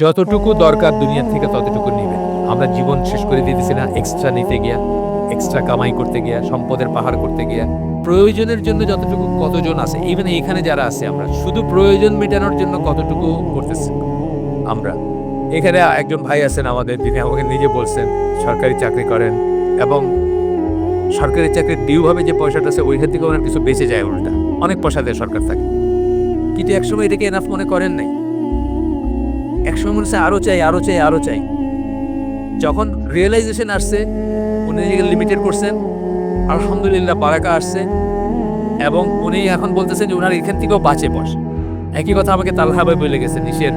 যতটুকু দরকার দুনিয়া থেকে ততটুকু নেবেন আমরা জীবন শেষ করে দিতেছি না এক্সট্রা নিতে গিয়া এক্সট্রা কামাই করতে গিয়া, সম্পদের পাহাড় করতে গিয়া। প্রয়োজনের জন্য যতটুকু কতজন আছে ইভেন এখানে যারা আছে, আমরা শুধু প্রয়োজন মেটানোর জন্য কতটুকু করতেছি। আমরা, এখানে একজন ভাই আছেন আমাদের, তিনি আমাকে নিজে বলছেন, সরকারি চাকরি করেন, এবং সরকারি চাকরির ডিউভাবে যে পয়সাটা আছে, ওইখান থেকে ওনার কিছু বেঁচে যায় উল্টা। অনেক পয়সা দেয় সরকার থাকে। কিন্তু একসময় এটাকে এনাফ মনে করেন নাই। একসময় মনে হচ্ছে আরও চাই আরও চাই আরও চাই। যখন রিয়েলাইজেশন আসছে, উনি নিজেকে লিমিটেড করছেন, আলহামদুলিল্লাহ বারাকা আসছে, এবং উনি এখন বলতেছেন যে ওনার এখান থেকেও বাঁচে বস। একই কথা আমাকে তালহা ভাই বলে গেছেন নিশের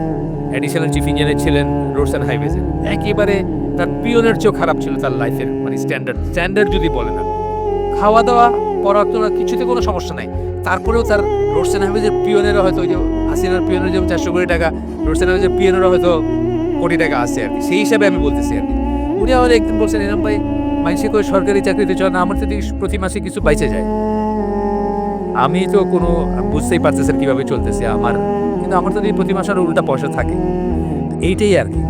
অ্যাডিশনাল চিফ ইঞ্জিনিয়ার ছিলেন রোডস অ্যান্ড হাইওয়েজে একেবারে তার পিওনের চেয়েও খারাপ ছিল তার লাইফের মানে স্ট্যান্ডার্ড স্ট্যান্ডার্ড যদি বলে না। খাওয়া দাওয়া পড়াশোনা কিছুতে কোনো সমস্যা নাই। তারপরেও তার রোডস হাইওয়েজের পিওনেরও হয়তো ওই যে হাসিনার পিওনের যেমন চারশো কোটি টাকা রোডস অ্যান্ড হাইওয়েজের হয়তো কোটি টাকা আছে আর কি, সেই হিসাবে আমি বলতেছি আর কি। উনি আমাদের একদিন বলছেন এরম ভাই মানুষে করে সরকারি চাকরিতে চল না আমার যদি প্রতি মাসে কিছু বাইচে যায়। আমি তো কোনো, বুঝতেই পারতেছেন কীভাবে চলতেছে আমার, কিন্তু আমার তো প্রতি মাসে আরও উল্টা পয়সা থাকে। এইটাই আর কি,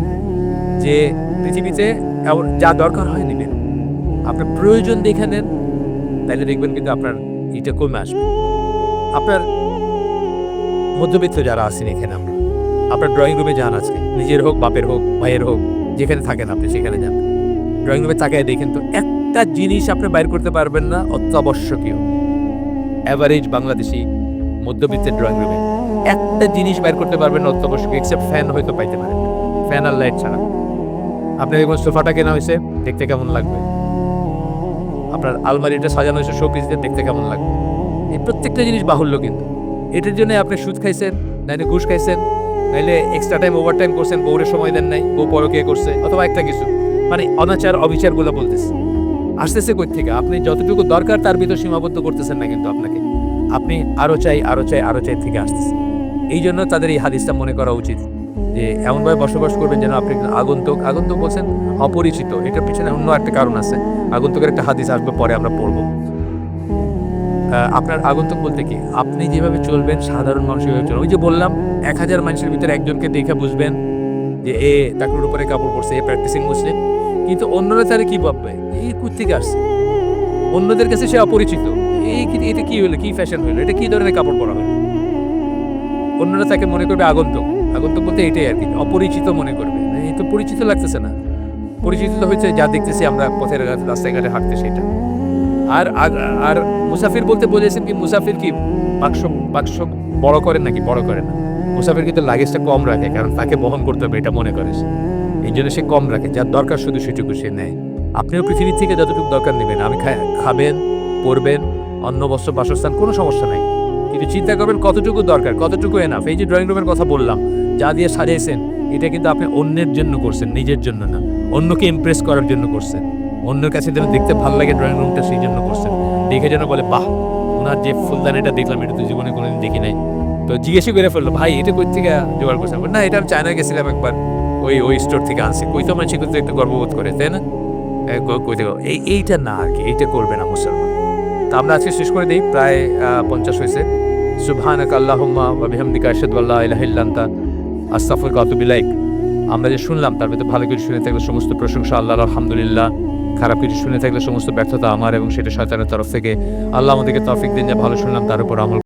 যে পৃথিবীতে যা দরকার হয় নেবেন। আপনার প্রয়োজন দেখে নেন তাহলে দেখবেন কিন্তু আপনার এটা কমে আসবে। আপনার মধ্যবিত্ত যারা আছেন এখানে আমরা। আপনার ড্রয়িং রুমে যান আজকে। নিজের হোক, বাপের হোক, ভাইয়ের হোক, যেখানে থাকেন আপনি, সেখানে যান। ড্রয়িং রুমে তাকায় দেখেন তো, একটা জিনিস আপনি বাইর করতে পারবেন না, অত্যাবশ্যকীয়। অ্যাভারেজ বাংলাদেশি মধ্যবিত্তের ড্রয়িং রুমে একটা জিনিস বাইর করতে পারবেন না, অত্যাবশ্যকীয় এক্সেপ্ট ফ্যান হয়তো পাইতে পারেন। ফ্যান আর লাইট ছাড়া। আপনার দেখবেন সোফাটা কেনা হয়েছে, দেখতে কেমন লাগবে। আপনার আলমারিটা সাজানো হয়েছে শো পিস দিয়ে দেখতে কেমন লাগবে। এই প্রত্যেকটা জিনিস বাহুল্য কিন্তু। এটার জন্য আপনি সুদ খাইছেন নাইলে ঘুষ খাইছেন নাইলে এক্সট্রা টাইম ওভার টাইম করছেন বউরের সময় দেন নাই, বউ পরকে করছে, অথবা একটা কিছু। মানে অনাচার অবিচারগুলো বলতেছে। আসতেছে কই থেকে আপনি যতটুকু দরকার তার ভিতর সীমাবদ্ধ করতেছেন না কিন্তু আপনাকে। আপনি আরও চাই আরও চাই আরও চাই থেকে আসতেছে। এই জন্য তাদের এই হাদিসটা মনে করা উচিত যে এমনভাবে বসবাস করবেন যেন আপনি আগন্তুক। আগন্তুক বলছেন অপরিচিত, এটার পিছনে অন্য একটা কারণ আছে। আগন্তুকের একটা হাদিস আসবে, পরে আমরা পড়ব। আপনার আগন্তুক বলতে কি? আপনি যেভাবে চলবেন, সাধারণ মানুষ যেভাবে চলবেন। ওই যে বললাম, এক হাজার মানুষের ভিতরে একজনকে দেখে বুঝবেন যে এ টাকুর উপরে কাপড় পরছে, এ প্র্যাকটিসিং মুসলিম কিন্তু অন্যরা তাহলে কি ভাববে? এই থেকে আসছে? অন্যদের কাছে সে অপরিচিত। এই এটা কি হলো? কি ফ্যাশন হলো? এটা কি ধরনের কাপড় পরা হলো? অন্যরা তাকে মনে করবে আগন্তুক। আগন্তুক বলতে এটাই আর কি, অপরিচিত মনে করবে। এই তো পরিচিত লাগতেছে না। পরিচিত তো হচ্ছে যা দেখতেছি আমরা পথের রাস্তায় ঘাটে হাঁটতে সেটা আর আর মুসাফির বলতে বলেছেন কি, মুসাফির কি বাক্স বাক্স বড় করেন নাকি বড় করে না? মুসাফির কিন্তু লাগেজটা কম রাখে, কারণ তাকে বহন করতে হবে, এটা মনে করে এই জন্য সে কম রাখে, যার দরকার শুধু সেটুকু সে নেয়। আপনিও পৃথিবীর থেকে যতটুকু দরকার নেবেন, আমি খাবেন পরবেন অন্ন বস্ত্র, বাসস্থান, কোনো সমস্যা নাই। কিন্তু চিন্তা করবেন কতটুকু দরকার, কতটুকু এনাফ এই যে ড্রয়িং রুমের কথা বললাম, যা দিয়ে সাজাইছেন, এটা কিন্তু আপনি অন্যের জন্য করছেন, নিজের জন্য না। অন্যকে ইমপ্রেস করার জন্য করছেন। অন্যের কাছে যেন দেখতে ভালো লাগে ড্রয়িং রুমটা সেই জন্য করছেন। দেখে যেন বলে বাহ ওনার যে ফুলদানিটা দেখলাম এটা তো জীবনে কোনোদিন দেখি নাই। তো জিজ্ঞেসই করে ফেলল ভাই এটা কই থেকে জোগাড় করছেন? বলে, না এটা আমি চায়না গেছিলাম একবার। ওই ওই স্টোর থেকে আনছি। কই তো মানুষ কিন্তু একটু গর্ববোধ করে তাই না? কই- থেকে? এই এইটা না আর কি এইটা করবে না মুসলমান। তা আমরা আজকে শেষ করে দিই প্রায় পঞ্চাশ হয়েছে। সুবহানাক আল্লাহুম্মা ওয়া বিহামদিকা আশহাদু আল্লা ইলাহা ইল্লা আস্তাগফিরুকা ওয়া আতুবু আমরা যে শুনলাম তার ভিতরে ভালো কিছু শুনে থাকলে সমস্ত প্রশংসা আল্লাহর আলহামদুলিল্লাহ। খারাপ কিছু শুনে থাকলে সমস্ত ব্যর্থতা আমার এবং সেটা শয়তানের তরফ থেকে আল্লাহ আমাদেরকে তফিক দিন, যা ভালো শুনলাম তার উপর আমল